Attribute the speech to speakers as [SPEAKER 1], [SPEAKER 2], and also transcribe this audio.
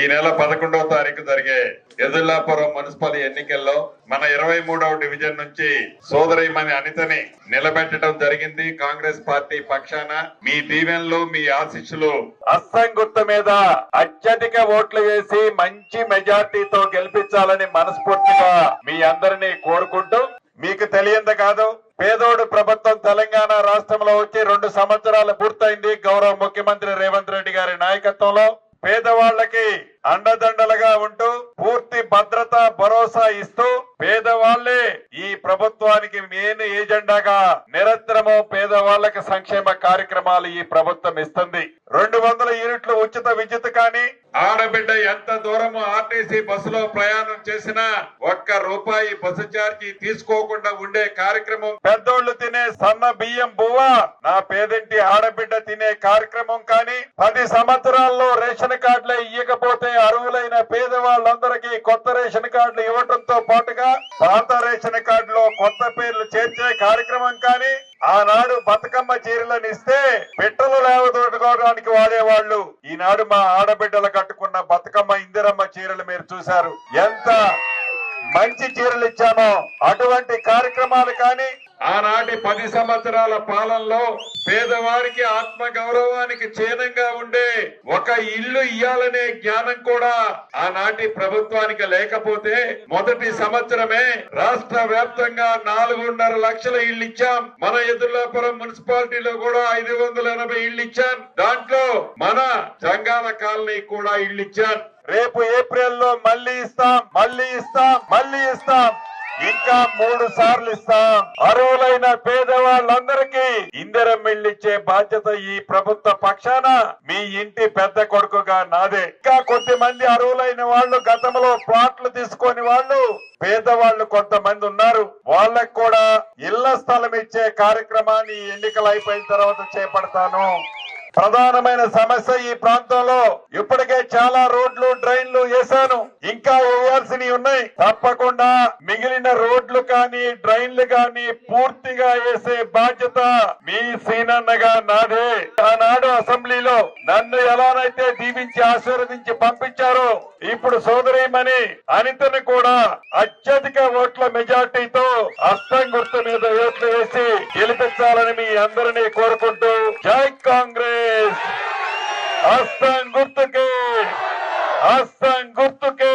[SPEAKER 1] ఈ నెల పదకొండవ తారీఖు జరిగే ఎదుల్లాపురం మున్సిపల్ ఎన్నికల్లో మన ఇరవై మూడవ డివిజన్ నుంచి సోదరిమణి అనితని నిలబెట్టడం జరిగింది. కాంగ్రెస్ పార్టీ పక్షాన మీ దీవెనలు మీ ఆశీస్సులు. అస్సం గుర్తు మీద అత్యధిక ఓట్లు వేసి మంచి మెజార్టీతో గెలిపించాలని మనస్ఫూర్తిగా మీ అందరినీ కోరుకుంటూ మీకు తెలియంది కాదు పేదోడు ప్రభుత్వం తెలంగాణ రాష్ట్రంలో వచ్చి రెండు సంవత్సరాలు పూర్తయింది గౌరవ ముఖ్యమంత్రి రేవంత్ రెడ్డి గారి నాయకత్వంలో. పేదవాళ్ళకి అండదండలుగా ఉంటూ పూర్తి భద్రత భరోసా ఇస్తూ ప్రభుత్వానికి మెయిన్ ఏజెండాగా నిరంతరము పేదవాళ్ళకు సంక్షేమ కార్యక్రమాలు ఈ ప్రభుత్వం ఇస్తుంది. రెండు వందల యూనిట్లు ఉచిత విద్యుత్ కానీ ఆడబిడ్డ ఎంత దూరము ఆర్టీసీ బస్సులో ప్రయాణం చేసినా ఒక్క రూపాయి బస్సు ఛార్జీ తీసుకోకుండా ఉండే కార్యక్రమం. పెద్దోళ్ళు తినే సన్న బియ్యం బువ్వ నా పేదింటి ఆడబిడ్డ తినే కార్యక్రమం కానీ పది సంవత్సరాల్లో రేషన్ కార్డులే ఇవ్వకపోతే అర్హులైన ఈ కొత్త రేషన్ కార్డులు ఇవ్వటంతో పాటుగా పాత రేషన్ కార్డులో కొత్త పేర్లు చేర్చే కార్యక్రమం కానీ ఆనాడు బతుకమ్మ చీరలను ఇస్తే పెట్టలు లేవదోటుకోవడానికి వాడేవాళ్ళు. ఈనాడు మా ఆడబిడ్డలు కట్టుకున్న బతుకమ్మ ఇందిరమ్మ చీరలు మీరు చూశారు. ఎంత మంచి చీరలు ఇచ్చామో. అటువంటి కార్యక్రమాలు కానీ ఆనాటి పది సంవత్సరాల పాలనలో పేదవారికి ఆత్మ గౌరవానికి చిహ్నంగా ఉండే ఒక ఇల్లు ఇయ్యాలనే జ్ఞానం కూడా ఆనాటి ప్రభుత్వానికి లేకపోతే మొదటి సంవత్సరమే రాష్ట్ర వ్యాప్తంగా నాలుగున్నర లక్షల ఇల్లు ఇచ్చాం. మన ఎదుర్లాపురం మున్సిపాలిటీలో కూడా ఐదు వందల ఎనభై ఇల్లు ఇచ్చాం. దాంట్లో మన జంగాల కాలనీ కూడా ఇల్లు ఇచ్చాం. రేపు ఏప్రిల్లో మళ్ళీ ఇస్తాం మళ్ళీ ఇస్తాం మళ్ళీ ఇస్తాం. ఇంకా మూడు సార్లు ఇస్తాం. అర్హులైన పేదవాళ్ళందరికీ ఇందిరం ఇచ్చే బాధ్యత ఈ ప్రభుత్వ పక్షాన మీ ఇంటి పెద్ద కొడుకుగా నాదే. ఇంకా కొద్ది మంది అర్హులైన వాళ్ళు గతంలో ప్లాట్లు తీసుకొని వాళ్ళు పేదవాళ్ళు కొంతమంది ఉన్నారు. వాళ్ళకు కూడా ఇళ్ళ స్థలం ఇచ్చే కార్యక్రమాన్ని ఎన్నికలు అయిపోయిన తర్వాత చేపడతాను. ప్రధానమైన సమస్య ఈ ప్రాంతంలో ఇప్పటికే చాలా రోడ్లు డ్రైన్లు వేశాను. ఇంకా వేయాల్సినవి ఉన్నాయి. తప్పకుండా మిగిలిన రోడ్లు కానీ డ్రైన్లు కానీ పూర్తిగా వేసే బాధ్యత మీ సీనన్నగా నాదే. ఆనాడు అసెంబ్లీలో నన్ను ఎలానైతే దీవించి ఆశీర్వదించి పంపించారో ఇప్పుడు సోదరిమణి అనితని కూడా అత్యధిక ఓట్ల మెజార్టీతో అస్తం గుర్తు మీద ఓట్లు వేసి గెలిపించాలని మీ అందరినీ కోరుకుంటూ జై కాంగ్రెస్! हसन गुप्त के हसन गुप्त के।